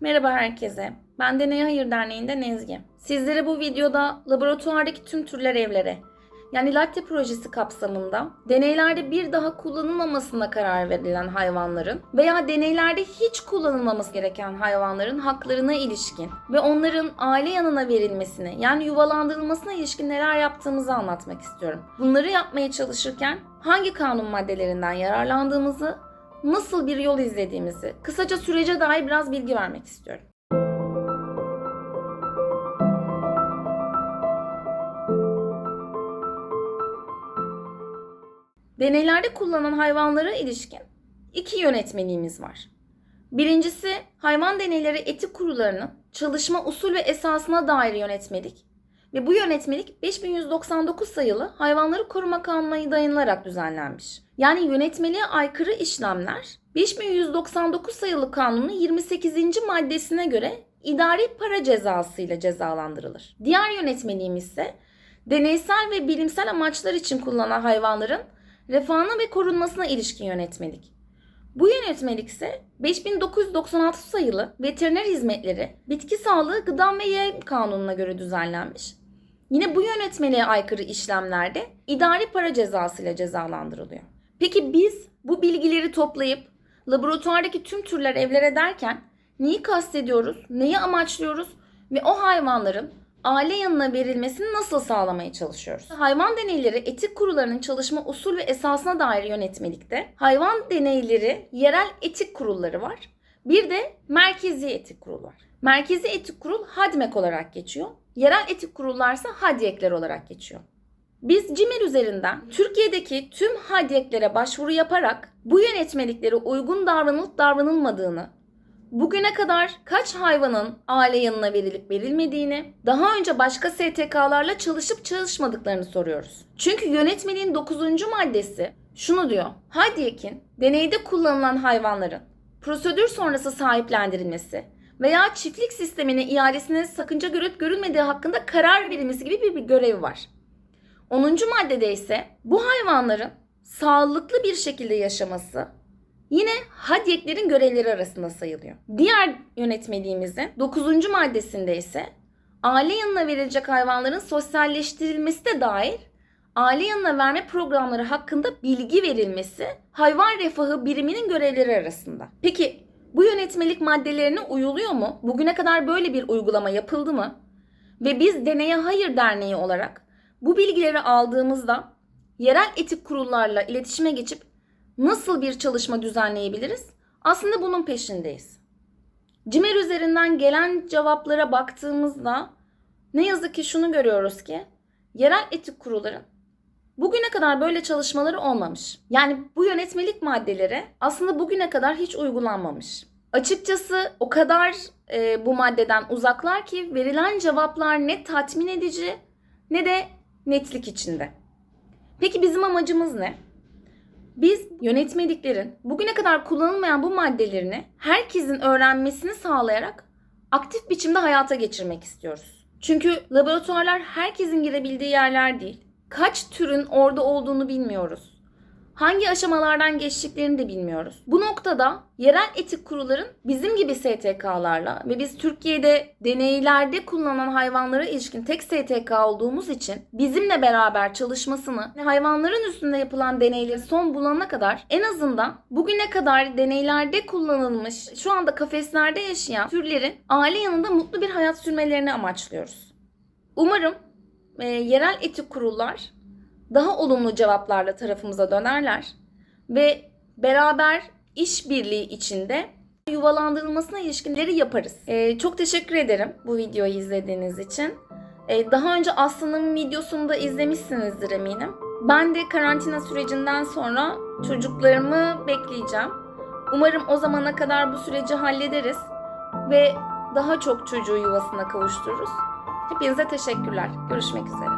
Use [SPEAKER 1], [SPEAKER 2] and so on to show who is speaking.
[SPEAKER 1] Merhaba herkese. Ben Deney Hayır Derneği'nden Ezgi. Sizlere bu videoda laboratuvardaki tüm türler evlere, yani latte projesi kapsamında deneylerde bir daha kullanılmamasına karar verilen hayvanların veya deneylerde hiç kullanılmaması gereken hayvanların haklarına ilişkin ve onların aile yanına verilmesine yani yuvalandırılmasına ilişkin neler yaptığımızı anlatmak istiyorum. Bunları yapmaya çalışırken hangi kanun maddelerinden yararlandığımızı nasıl bir yol izlediğimizi, kısaca sürece dair biraz bilgi vermek istiyorum. Deneylerde kullanılan hayvanlara ilişkin iki yönetmeliğimiz var. Birincisi hayvan deneyleri etik kurullarının çalışma usul ve esasına dair yönetmelik ve bu yönetmelik 5199 sayılı Hayvanları Koruma Kanunu'na dayanılarak düzenlenmiş. Yani yönetmeliğe aykırı işlemler 5199 sayılı kanunun 28. maddesine göre idari para cezası ile cezalandırılır. Diğer yönetmeliğimiz ise deneysel ve bilimsel amaçlar için kullanılan hayvanların refahına ve korunmasına ilişkin yönetmelik. Bu yönetmelik ise 5996 sayılı Veteriner Hizmetleri, Bitki Sağlığı, Gıda ve Yem Kanunu'na göre düzenlenmiş. Yine bu yönetmeliğe aykırı işlemlerde idari para cezası ile cezalandırılıyor. Peki biz bu bilgileri toplayıp laboratuvardaki tüm türler evlere derken neyi kastediyoruz, neyi amaçlıyoruz ve o hayvanların aile yanına verilmesini nasıl sağlamaya çalışıyoruz? Hayvan deneyleri etik kurullarının çalışma usul ve esasına dair yönetmelikte hayvan deneyleri yerel etik kurulları var. Bir de merkezi etik kurul var. Merkezi etik kurul HADMEK olarak geçiyor. Yerel etik kurullarsa HADYEK'ler olarak geçiyor. Biz CİMER üzerinden Türkiye'deki tüm HADYEK'lere başvuru yaparak bu yönetmeliklere uygun davranılıp davranılmadığını, bugüne kadar kaç hayvanın aile yanına verilip verilmediğini, daha önce başka STK'larla çalışıp çalışmadıklarını soruyoruz. Çünkü yönetmeliğin 9. maddesi şunu diyor. HADYEK'in deneyde kullanılan hayvanların prosedür sonrası sahiplendirilmesi veya çiftlik sistemine iadesine sakınca görüp görülmediği hakkında karar verilmesi gibi bir, bir görevi var. 10. maddede ise bu hayvanların sağlıklı bir şekilde yaşaması yine hadyeklerin görevleri arasında sayılıyor. Diğer yönetmeliğimizin 9. maddesinde ise aile yanına verilecek hayvanların sosyalleştirilmesi de dahil aile yanına verme programları hakkında bilgi verilmesi hayvan refahı biriminin görevleri arasında. Peki bu yönetmelik maddelerine uyuluyor mu? Bugüne kadar böyle bir uygulama yapıldı mı? Ve biz Deneye Hayır Derneği olarak bu bilgileri aldığımızda yerel etik kurullarla iletişime geçip nasıl bir çalışma düzenleyebiliriz? Aslında bunun peşindeyiz. CİMER üzerinden gelen cevaplara baktığımızda ne yazık ki şunu görüyoruz ki yerel etik kurulların bugüne kadar böyle çalışmaları olmamış. Yani bu yönetmelik maddeleri aslında bugüne kadar hiç uygulanmamış. Açıkçası o kadar e, bu maddeden uzaklar ki verilen cevaplar ne tatmin edici ne de netlik içinde. Peki bizim amacımız ne? Biz yönetmeliklerin bugüne kadar kullanılmayan bu maddelerini herkesin öğrenmesini sağlayarak aktif biçimde hayata geçirmek istiyoruz. Çünkü laboratuvarlar herkesin girebildiği yerler değil. Kaç türün orada olduğunu bilmiyoruz. Hangi aşamalardan geçtiklerini de bilmiyoruz. Bu noktada yerel etik kurulların bizim gibi STK'larla ve biz Türkiye'de deneylerde kullanılan hayvanlara ilişkin tek STK olduğumuz için bizimle beraber çalışmasını hayvanların üstünde yapılan deneyleri son bulana kadar en azından bugüne kadar deneylerde kullanılmış şu anda kafeslerde yaşayan türlerin aile yanında mutlu bir hayat sürmelerini amaçlıyoruz. Umarım e, yerel etik kurullar daha olumlu cevaplarla tarafımıza dönerler ve beraber işbirliği içinde yuvalandırılmasına ilişkinleri yaparız. Ee, çok teşekkür ederim bu videoyu izlediğiniz için. Ee, daha önce Aslı'nın videosunu da izlemişsinizdir eminim. Ben de karantina sürecinden sonra çocuklarımı bekleyeceğim. Umarım o zamana kadar bu süreci hallederiz ve daha çok çocuğu yuvasına kavuştururuz. Hepinize teşekkürler. Görüşmek üzere.